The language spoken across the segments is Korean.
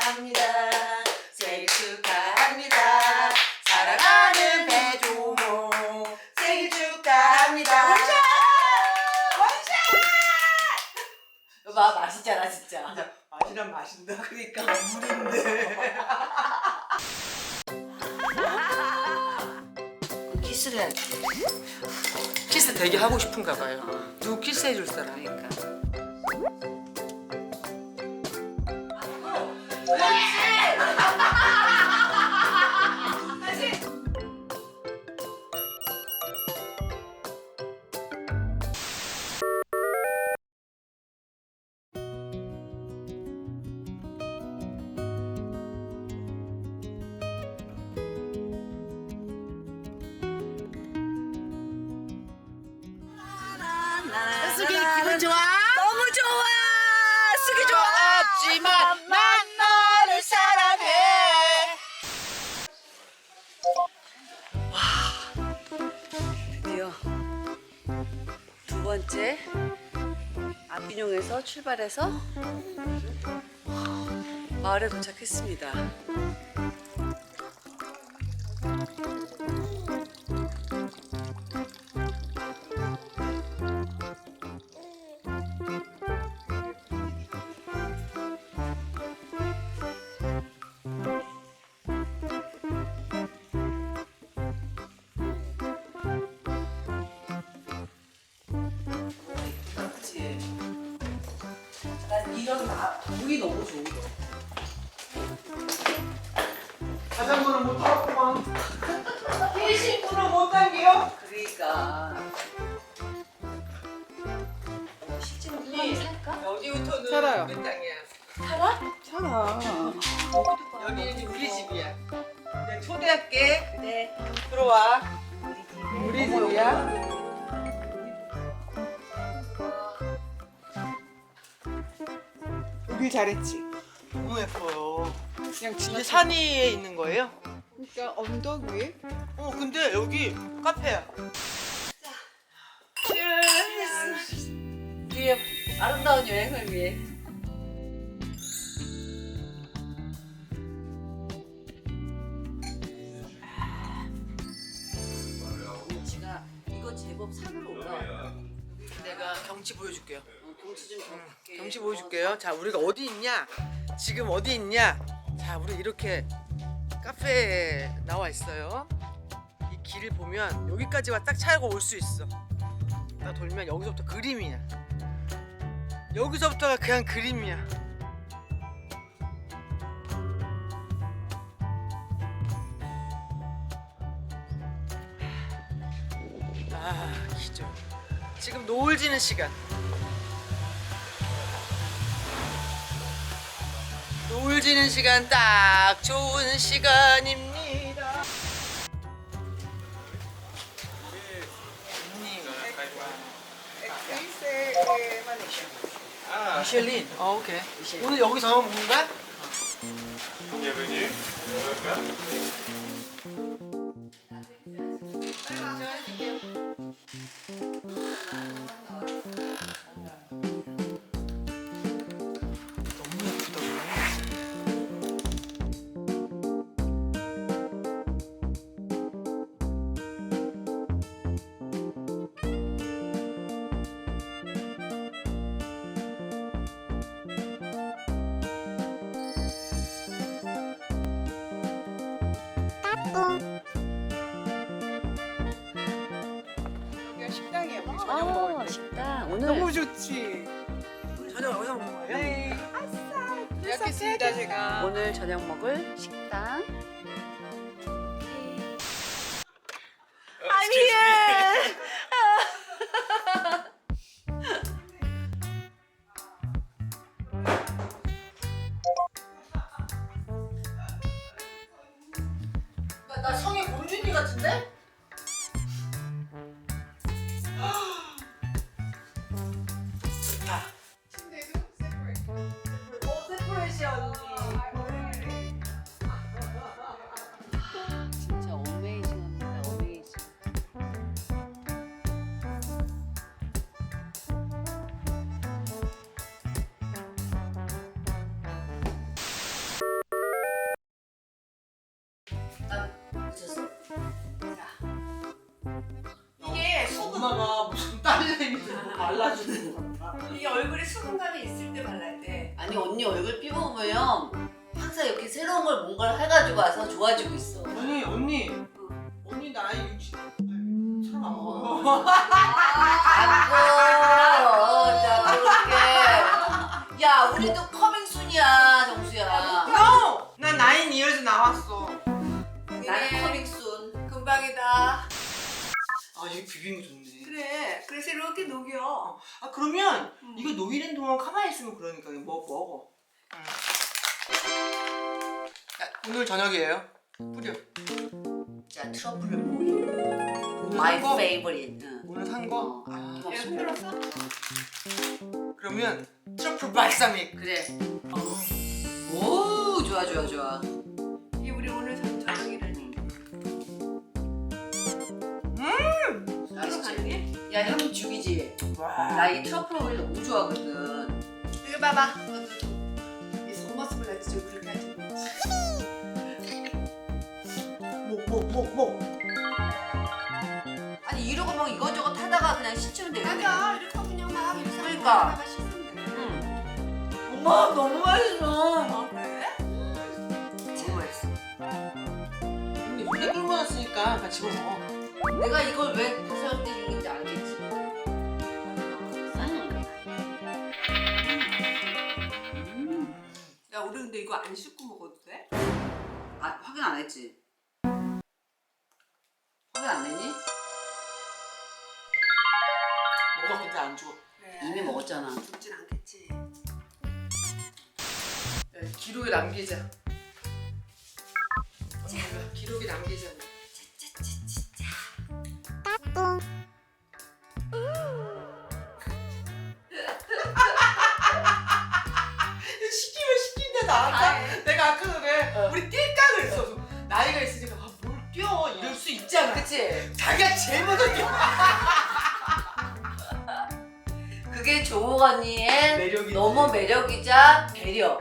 축하합니다. 생일 축하합니다. 사랑하는 배종호 생일 축하합니다. 원샷! 원샷! 마 맛있잖아 진짜. 맛이란 맛인다. 그러니까 물인데. 키스를 해야지. 키스 되게 하고 싶은가 봐요. 누구 키스해줄 사람? 그러니까. Yeah. 두 번째 안빈용에서 출발해서 마을에 도착했습니다. 이런 나 물이 너무 좋은 거. 자전거는 못 타봤구만. 일신구는 못 당겨. 그러니까. 살까? 여기부터는 살아요. 우리 땅이야. 살아? 살아. 여기는 우리 집이야. 내가 초대할게. 그래. 들어와. 우리 집이야? 오길 잘했지. 너무 예뻐요. 그냥 이게 진짜 산 위에 있는 거예요? 그러니까 언덕 위에 어 근데 여기 카페야. 위에 아름다운 여행을 위해. 이거 제법 산으로 올라와. 내가 경치 보여줄게요. 어, 경치 좀 좋게. 경치 보여줄게요. 자, 우리가 어디 있냐? 지금 어디 있냐? 자, 우리 이렇게 카페에 나와 있어요. 이 길을 보면 여기까지 와 딱 차고 올 수 있어. 딱 돌면 여기서부터 그림이야. 여기서부터가 그냥 그림이야. 아, 기절. 지금 노을 지는 시간. 노을 지는 시간 딱 좋은 시간입니다. 미셸린. 어, 오케이. 오늘 여기서 먹는 거야? 너무 여기가 식당이야. 우리 저녁 먹을 아, 때. 식당 오늘 너무 좋지. 저녁 여기서 먹는 거예요? 네. 예약했습니다 제가. 오늘 저녁 먹을 식당. I'm here. 이게 수분 엄마가 무슨 딸내미 들고 발라주는 것 같아. 이게 얼굴에 수분감이 있을 때 발랄 때 아니 언니 얼굴 피부 보면 항상 이렇게 새로운 걸 뭔가를 해가지고 와서 좋아지고 있어. 아니 언니 언니 나이 60 사람 안 보여. 아고 자 그렇게. 야 우리도 여기 비빔이 좋네. 그래 그래서 이렇게 녹여 아 그러면 음. 이거 녹이는 동안 가만히 있으면 그러니까 먹 먹어. 응. 야, 오늘 저녁이에요. 뿌려. 자. My 산 거? favorite. 응. 오늘 산 거. 아, 얘 흔들었어? 그러면 트러플 발사믹. 그래. 오 좋아 좋아 좋아. 이게 우리 오늘 전 서로 가능해? 야향 죽이지. 와. 나이 트러플 오일 너무 좋아하거든. 이거 봐봐 너도. 이 속모습을 같이 좀 그렇게 하지 뭐뭐 뭐 뭐. 아니 이러고 막 이것저것 하다가 그냥 씻으면 되겠네. 맞아 이렇게 그냥 막 이렇게 그러니까. 하다가 씻으면 돼 응. 엄마 너무 맛있어. 어, 그래? 너무 맛있어. 언니 끓고 났으니까 같이 먹어. 내가 이걸 왜 부설 때리는지 알겠지. 음. 야 우리 근데 이거 안 씻고 먹어도 돼? 아 확인 안 했지? 확인 안 했니? 먹어 근데 안 죽어. 그래 이미 먹었잖아. 죽진 않겠지 야, 기록에 남기자. 기록에 남기자. 그치? 자기가 제일 먼저. 그게 조옥 언니의 매력이지. 너무 매력이자 배려.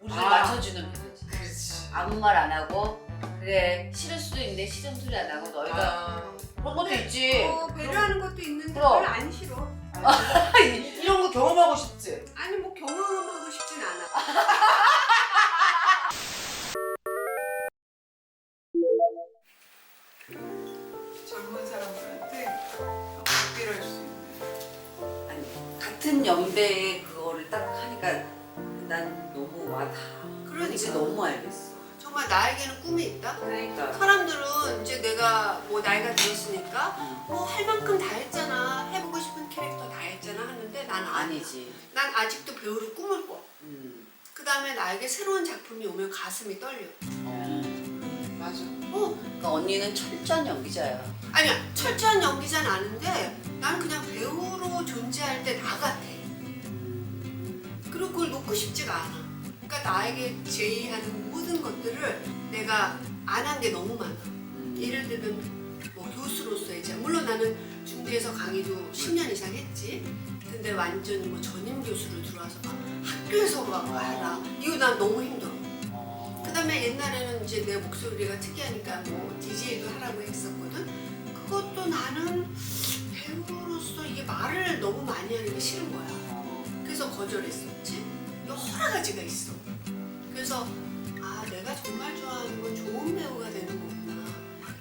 우리를 아. 맞춰주는 배려지. 그렇지. 아무 말 안 하고 그래 싫을 수도 있는데 싫은 소리 안 하고 너희가 아, 그런 것도 있지. 어 배려하는 것도 있는데 그럼. 그걸 안 싫어 이- 이런 거 경험하고 싶지. 아니 뭐 경험하고 싶진 않아 들었으니까 응. 뭐할 만큼 다 했잖아 해보고 싶은 캐릭터 다 했잖아 하는데 난 아니지. 난 아직도 배우를 꿈을 꿔 음. 그 다음에 나에게 새로운 작품이 오면 가슴이 떨려 어. 맞아. 어 그러니까 언니는 철저한 연기자야. 아니야 철저한 연기자는 아는데 난 그냥 배우로 존재할 때 나 같아 그리고 그걸 놓고 싶지가 않아 그러니까 나에게 제의하는 모든 것들을 내가 안 한 게 너무 많아 음. 예를 들면 뭐 교수로서 이제 물론 나는 중대에서 강의도 10년 이상 했지 근데 완전히 뭐 전임 교수로 들어와서 막 학교에서 막 하라 이거 난 너무 힘들어 어. 그다음에 옛날에는 이제 내 목소리가 특이하니까 뭐 DJ도 하라고 했었거든. 그것도 나는 배우로서 이게 말을 너무 많이 하는 게 싫은 거야. 어. 그래서 거절했었지. 여러 가지가 있어. 그래서 아 내가 정말 좋아하는 건 좋은 배우가.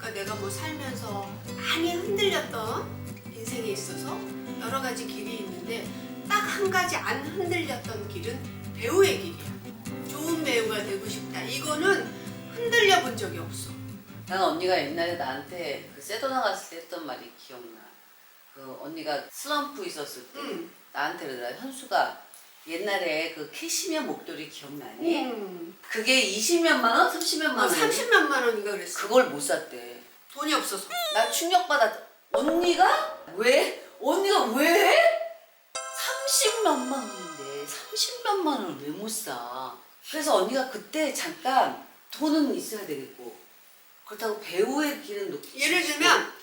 그러니까 내가 뭐 살면서 많이 흔들렸던 인생에 있어서 여러 가지 길이 있는데 딱 한 가지 안 흔들렸던 길은 배우의 길이야. 좋은 배우가 되고 싶다. 이거는 흔들려 본 적이 없어. 난 언니가 옛날에 나한테 그 세도나 갔을 때 했던 말이 기억나. 그 언니가 슬럼프 있었을 때 응. 나한테 그러더라. 현수가 옛날에 그 캐시미어 목도리 기억나니? 음. 그게 20몇만 원, 30몇만 어, 원. 30몇만 원인가 그랬어. 그걸 못 샀대. 돈이 없어서. 나 충격받았. 언니가 왜? 언니가 왜? 30몇만 원인데 30몇만 원을 왜 못 사? 그래서 언니가 그때 잠깐 돈은 있어야 되겠고 그렇다고 배우의 길은 놓기 예를. 들면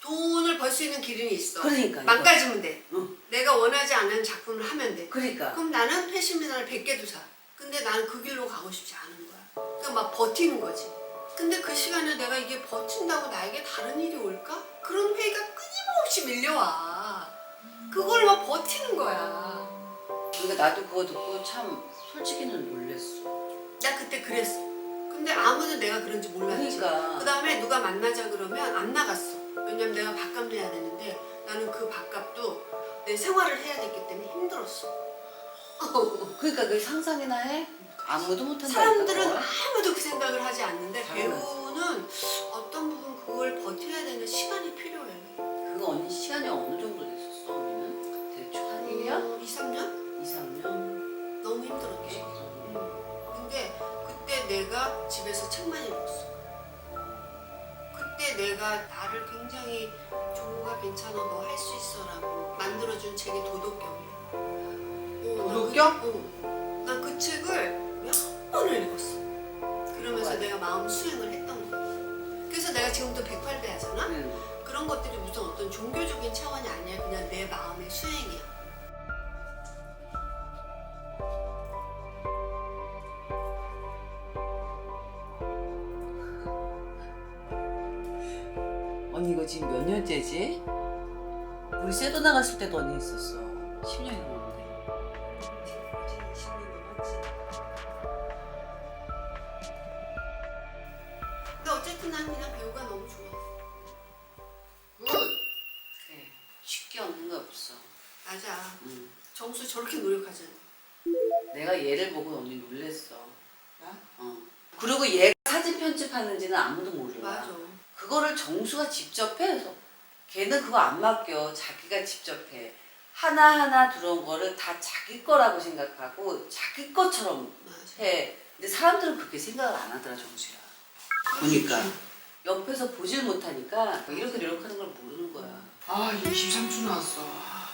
돈을 벌 수 있는 길은 있어. 그러니까, 망가지면 돼. 응. 내가 원하지 않은 작품을 하면 돼. 그러니까 그럼 나는 패션 미나를 100개도 사. 근데 나는 그 길로 가고 싶지 않은 거야. 그러니까 막 버티는 거지. 그 시간에 내가 이게 버틴다고 나에게 다른 일이 올까? 그런 회의가 끊임없이 밀려와. 그걸 막 버티는 거야. 그러니까 나도 그거 듣고 참 솔직히는 놀랬어. 나 그때 그랬어. 근데 아무도 내가 그런지 몰랐지. 그러니까. 그 다음에 누가 만나자 그러면 안 나갔어. 왜냐면 내가 밥값 내야 되는데 나는 그 밥값도 내 생활을 해야 됐기 때문에 힘들었어. 그러니까 그게 상상이나 해? 아무도 못한다. 사람들은 아무도 그 생각을 하지 않는데 당연 배우는 어떤 부분 그걸 버텨야 되는 시간이 필요해. 그거 언니 시간이 어느 정도 됐었어 언니는? 대충 한 1년? 2, 3년? 2, 3년? 너무 힘들었지. 근데 그때 내가 집에서 책만 읽었어. 그때 내가 나를 굉장히 종우가 괜찮아 너 할 수 있어라고 만들어준 책이 도덕경이야. 도덕경? 난그 책을 몇 번을 읽었어. 그러면서. 내가 마음 수행을. 그래서 내가 지금도 108배 하잖아? 응. 그런 것들이 무슨 어떤 종교적인 차원이 아니야. 그냥 내 마음의 수행이야. 언니 이거 지금 몇 년째지? 우리 세도 나갔을 때도 언니 있었어. 10년이 넘 맞아. 응. 정수 저렇게 노력하잖아. 내가 얘를 보고 언니 놀랬어. 나? 어. 그리고 얘가 사진 편집하는지는 아무도 몰라. 맞아. 그거를 정수가 직접 해. 그래서 걔는 그거 안 맡겨. 자기가 직접 해. 하나하나 들어온 거를 다 자기 거라고 생각하고 자기 것처럼 맞아. 해. 근데 사람들은 그렇게 생각을 안 하더라, 정수야. 보니까. 옆에서 보질 못하니까 이렇게 노력하는 걸 모르는 거야. 아 23초 나왔어